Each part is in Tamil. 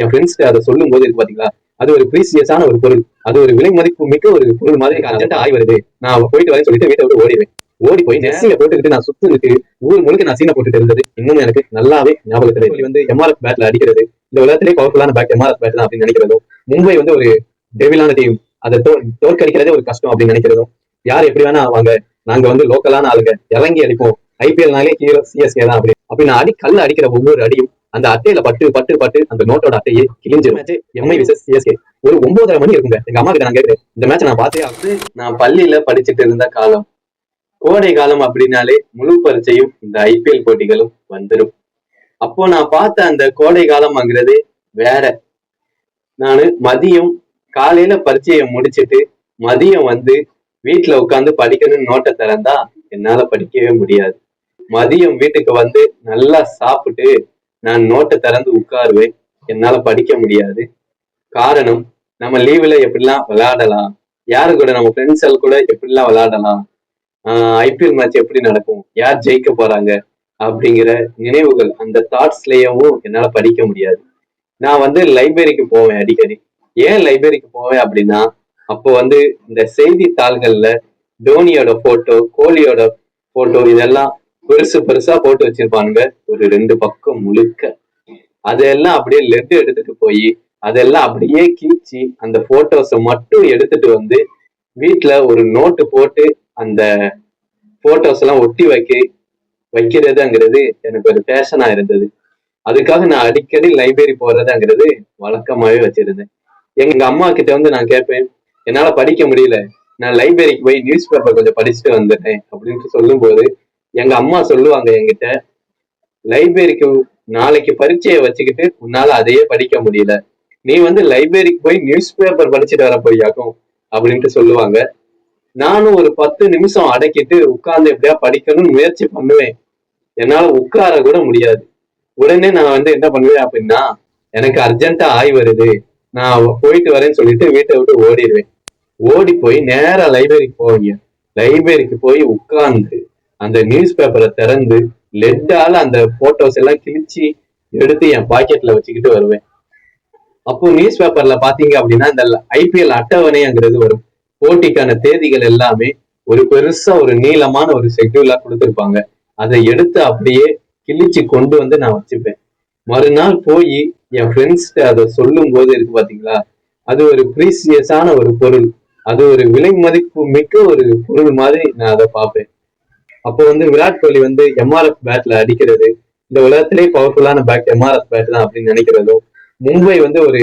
என் ஃப்ரெண்ட்ஸ்க்கு அதை சொல்லும் போது இருக்கு பாத்தீங்களா? அது ஒரு ப்ரீசியஸான ஒரு பொருள். அது ஒரு விலை மதிப்பு மிக்க ஒரு பொருள் மாதிரி ஆய் வருது. நான் போயிட்டு வரேன்னு சொல்லிட்டு வீட்டை விட்டு ஓடிடுவேன். ஓடி போய் நெசிய போட்டுக்கிட்டு நான் சுத்துனுக்கு ஊர் முழுக்க நான் சீனை போட்டுட்டு இருந்தது. இன்னும் எனக்கு நல்லாவே ஞாபகத்துல. வந்து எம்ஆர்எஃப் பேட்ல அடிக்கிறது. இந்த உலகத்திலே பவர்ஃபுல்லான பேட் எம்ஆர்எஃப் பேட் தான் அப்படின்னு நினைக்கிறதும் மும்பை வந்து ஒரு டெவிலான டீம் அதை தோற்கடிக்கிறதே ஒரு கஷ்டம் அப்படின்னு நினைக்கிறதும் யார் எப்படி வேணா வாங்க நாங்க வந்து லோக்கலான ஆளுங்க. இறங்கி அடிப்போம். ஐபிஎல்னாலே ஹீரோ சிஎஸ்கே தான் அப்படி அப்படி நான் அடி கல்ல அடிக்கிற ஒவ்வொரு அடியும் அந்த அட்டையில பட்டு பட்டு பட்டு அந்த நோட்டோட அட்டையே கிழிஞ்சு மேட்ச் எம்ஐ விசஸ் சிஎஸ்கே ஒரு ஒன்பதரை மணி இருக்குங்க. எங்க அம்மா கிட்ட நான் கேட்கிறேன் இந்த மேட்ச் நான் பார்த்தே ஆகுது நான் பள்ளியில படிச்சுட்டு இருந்த காலம். கோடை காலம் அப்படின்னாலே முழு பரீட்சையும் இந்த ஐபிஎல் போட்டிகளும் வந்துடும் அப்போ நான் பார்த்த அந்த கோடை காலம்ங்கிறது வேற. நானு மதியம் காலையில பரீட்சையை முடிச்சிட்டு மதியம் வந்து வீட்டுல உட்காந்து படிக்கணும்னு நோட்டை திறந்தா என்னால படிக்கவே முடியாது. மதியம் வீட்டுக்கு வந்து நல்லா சாப்பிட்டு நான் நோட்டை திறந்து உட்காருவேன். என்னால படிக்க முடியாது. காரணம் நம்ம லீவுல எப்படிலாம் விளையாடலாம்? யாரு கூட நம்ம ஃப்ரெண்ட்ஸ் கூட எப்படிலாம் விளையாடலாம்? ஐபிஎல் மேட்ச் எப்படி நடக்கும்? யார் ஜெயிக்க போறாங்க? அப்படிங்கிற நினைவுகள் அந்த தாட்ஸ்லயும் என்னால படிக்க முடியாது. நான் வந்து லைப்ரரிக்கு போவேன் அடிக்கடி. ஏன் லைப்ரரிக்கு போவேன் அப்படின்னா அப்போ வந்து இந்த செய்தித்தாள்கள்ல தோனியோட போட்டோ கோலியோட போட்டோ இதெல்லாம் பெருசு பெருசா போட்டு வச்சிருப்பானுங்க. ஒரு ரெண்டு பக்கம் முழுக்க. அதெல்லாம் அப்படியே லெட் எடுத்துட்டு போய் அதெல்லாம் அப்படியே கீச்சி அந்த போட்டோஸை மட்டும் எடுத்துட்டு வந்து வீட்டுல ஒரு நோட்டு போட்டு அந்த போட்டோஸ் எல்லாம் ஒட்டி வைக்க வைக்கிறதுங்கிறது எனக்கு ஒரு பேஷனா இருந்தது. அதுக்காக நான் அடிக்கடி லைப்ரரி போறதுங்கிறது வழக்கமாவே வச்சிருந்தேன். எங்க அம்மா கிட்ட வந்து நான் கேட்பேன் என்னால படிக்க முடியல. நான் லைப்ரரிக்கு போய் நியூஸ் பேப்பர் கொஞ்சம் படிச்சுட்டு வந்துட்டேன் அப்படின்ட்டு சொல்லும்போது எங்க அம்மா சொல்லுவாங்க என்கிட்ட லைப்ரரிக்கு நாளைக்கு பரீட்சையை வச்சுக்கிட்டு உன்னால அதையே படிக்க முடியல. நீ வந்து லைப்ரரிக்கு போய் நியூஸ் பேப்பர் படிச்சுட்டு வர போயாக்கும் அப்படின்ட்டு சொல்லுவாங்க. நானும் ஒரு பத்து நிமிஷம் அடக்கிட்டு உட்கார்ந்து எப்படியா படிக்கணும்னு முயற்சி பண்ணுவேன். என்னால உட்கார கூட முடியாது. உடனே நான் வந்து என்ன பண்ணுவேன் அப்படின்னா எனக்கு அர்ஜென்ட்டா ஆய் வருது. நான் போயிட்டு வரேன்னு சொல்லிட்டு வீட்டை விட்டு ஓடிடுவேன். ஓடி போய் நேரா லைப்ரரிக்கு போவீங்க. லைப்ரரிக்கு போய் உட்கார்ந்து அந்த நியூஸ் பேப்பரை திறந்து லெட்டால அந்த போட்டோஸ் எல்லாம் கிழிச்சு எடுத்து என் பாக்கெட்ல வச்சுக்கிட்டு வருவேன். அப்போ நியூஸ் பேப்பர்ல பாத்தீங்க அப்படின்னா இந்த ஐபிஎல் அட்டவணைங்கிறது வரும் போட்டிக்கான தேதிகள் எல்லாமே ஒரு பெருசா ஒரு நீளமான ஒரு ஷெட்யூலா கொடுத்துருப்பாங்க. அதை எடுத்து அப்படியே கிழிச்சு கொண்டு வந்து நான் வச்சுப்பேன். மறுநாள் போய் என் ஃப்ரெண்ட்ஸ்கிட்ட அதை சொல்லும் போது இருக்கு பாத்தீங்களா? அது ஒரு ப்ரீசியஸான ஒரு பொருள். அது ஒரு விலை மதிப்பு மிக்க ஒரு பொருள் மாதிரி நான் அதை பார்ப்பேன். அப்போ வந்து விராட் கோலி வந்து எம்ஆர்எஃப் பேட்ல அடிக்கிறது இந்த உலகத்திலேயே பவர்ஃபுல்லான பேட் எம்ஆர்எஃப் பேட் தான் அப்படின்னு நினைக்கிறதும் மும்பை வந்து ஒரு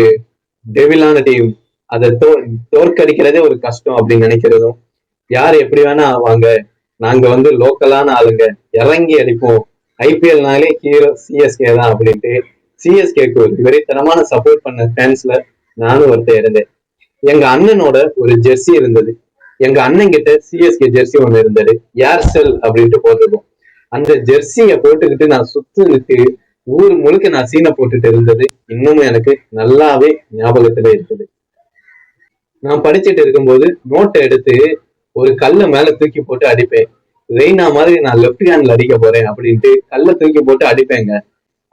டெவிலான டீம் அதை தோ தோற்கடிக்கிறதே ஒரு கஷ்டம் அப்படின்னு நினைக்கிறதும் யார் எப்படி வேணா வாங்க நாங்க வந்து லோக்கலான ஆளுங்க இறங்கி அடிப்போம். ஐபிஎல்னாலே ஹீரோ சிஎஸ்கே தான் அப்படின்ட்டு சிஎஸ்கேக்கு ஒரு வெறித்தனமான சப்போர்ட் பண்ண ஃபேன்ஸ்ல நானும் ஒருத்தர் இருந்தேன். எங்க அண்ணனோட ஒரு ஜெர்சி இருந்தது. எங்க அண்ணன் கிட்ட சிஎஸ்கே ஜெர்சி ஒண்ணு இருந்தது. ஏர்செல் அப்படின்ட்டு போட்டிருக்கோம். அந்த ஜெர்சிய போட்டுக்கிட்டு நான் சுத்துனுக்கு ஊர் முழுக்க நான் சீனை போட்டுட்டு இருந்தது. இன்னமும் எனக்கு நல்லாவே ஞாபகத்துல இருக்குது. நான் படிச்சுட்டு இருக்கும்போது நோட்டை எடுத்து ஒரு கல்லை மேல தூக்கி போட்டு அடிப்பேன். ரெய்னா மாதிரி நான் லெப்ட் ஹேண்ட்ல அடிக்க போறேன் அப்படின்ட்டு கல்லை தூக்கி போட்டு அடிப்பேங்க.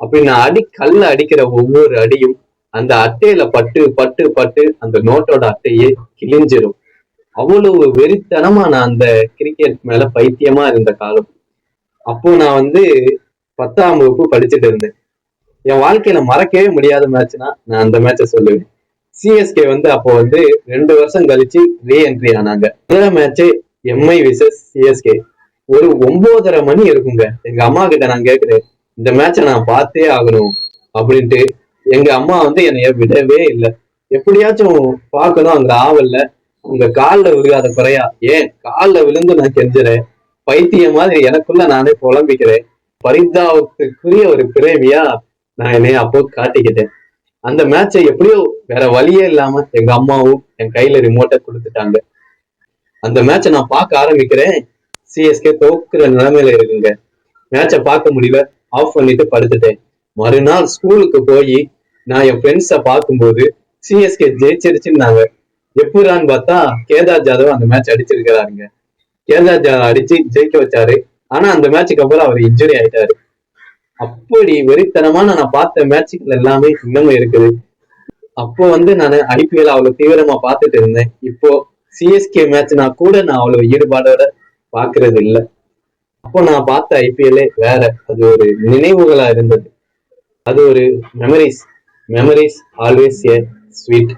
அப்படி நான் அடி கல்ல அடிக்கிற ஒவ்வொரு அடியும் அந்த அட்டையில பட்டு பட்டு பட்டு அந்த நோட்டோட அட்டையே கிழிஞ்சிரும். அவ்வளவு வெறித்தனமா நான் அந்த கிரிக்கெட் மேல பைத்தியமா இருந்த காலம். அப்போ நான் வந்து பத்தாம் வகுப்பு படிச்சுட்டு இருந்தேன். என் வாழ்க்கையில மறக்கவே முடியாத மேட்ச்னா நான் அந்த மேட்சை சொல்லுவேன். சிஎஸ்கே வந்து அப்போ வந்து ரெண்டு வருஷம் கழிச்சு ரீஎன்ட்ரி ஆனாங்க. முதல மேட்ச் எம்ஐ விசஸ் சிஎஸ்கே ஒரு ஒன்பதரை மணி இருக்குங்க. எங்க அம்மா கிட்ட நான் கேக்குறேன் இந்த மேட்சை நான் பார்த்தே ஆகணும் அப்படின்ட்டு. எங்க அம்மா வந்து என்னைய விடவே இல்லை. எப்படியாச்சும் பார்க்கணும் அங்க ஆவல்ல. உங்க கால்ல விழுகாத குறையா? ஏன்? கால்ல விழுந்து நான் கெஞ்சுறேன். பைத்தியம் மாதிரி எனக்குள்ள நானே புலம்பிக்கிறேன். பரிதாபத்துக்குரிய ஒரு பிரேமியா நான் என்னைய அப்போ காட்டிக்கிட்டேன். அந்த மேட்சை எப்படியோ வேற வழியே இல்லாம எங்க அம்மாவும் என் கையில ரிமோட்டை கொடுத்துட்டாங்க. அந்த மேட்சை நான் பார்க்க ஆரம்பிக்கிறேன். சிஎஸ்கே தோக்குற நிலைமையில இருக்குங்க மேட்சை பார்க்க முடியல. ஆஃப் பண்ணிட்டு படுத்துட்டேன். மறுநாள் ஸ்கூலுக்கு போய் நான் என் ஃப்ரெண்ட்ஸை பார்க்கும்போது சிஎஸ்கே ஜெயிச்சிருச்சுன்னாங்க. எப்படான்னு பார்த்தா கேதார் ஜாதவ் அந்த மேட்ச் அடிச்சிருக்கிறாருங்க. கேதார் ஜாதவ் அடிச்சு ஜெயிக்க வச்சாரு. ஆனா அந்த மேட்சுக்கு அப்புறம் அவர் இன்ஜுரி ஆயிட்டாரு. அப்படி வெறித்தனமான நான் பார்த்த மேட்சுகள் எல்லாமே இன்னமும் இருக்குது. அப்போ வந்து நான் ஐபிஎல் அவ்வளவு தீவிரமா பார்த்துட்டு இருந்தேன். இப்போ சிஎஸ்கே மேட்ச்னா கூட நான் அவ்வளவு ஈடுபாடோட பாக்குறது இல்லை. அப்போ நான் பார்த்த ஐபிஎல்லே வேற. அது ஒரு நினைவுகளா இருந்தது. அது ஒரு memories memories always a sweet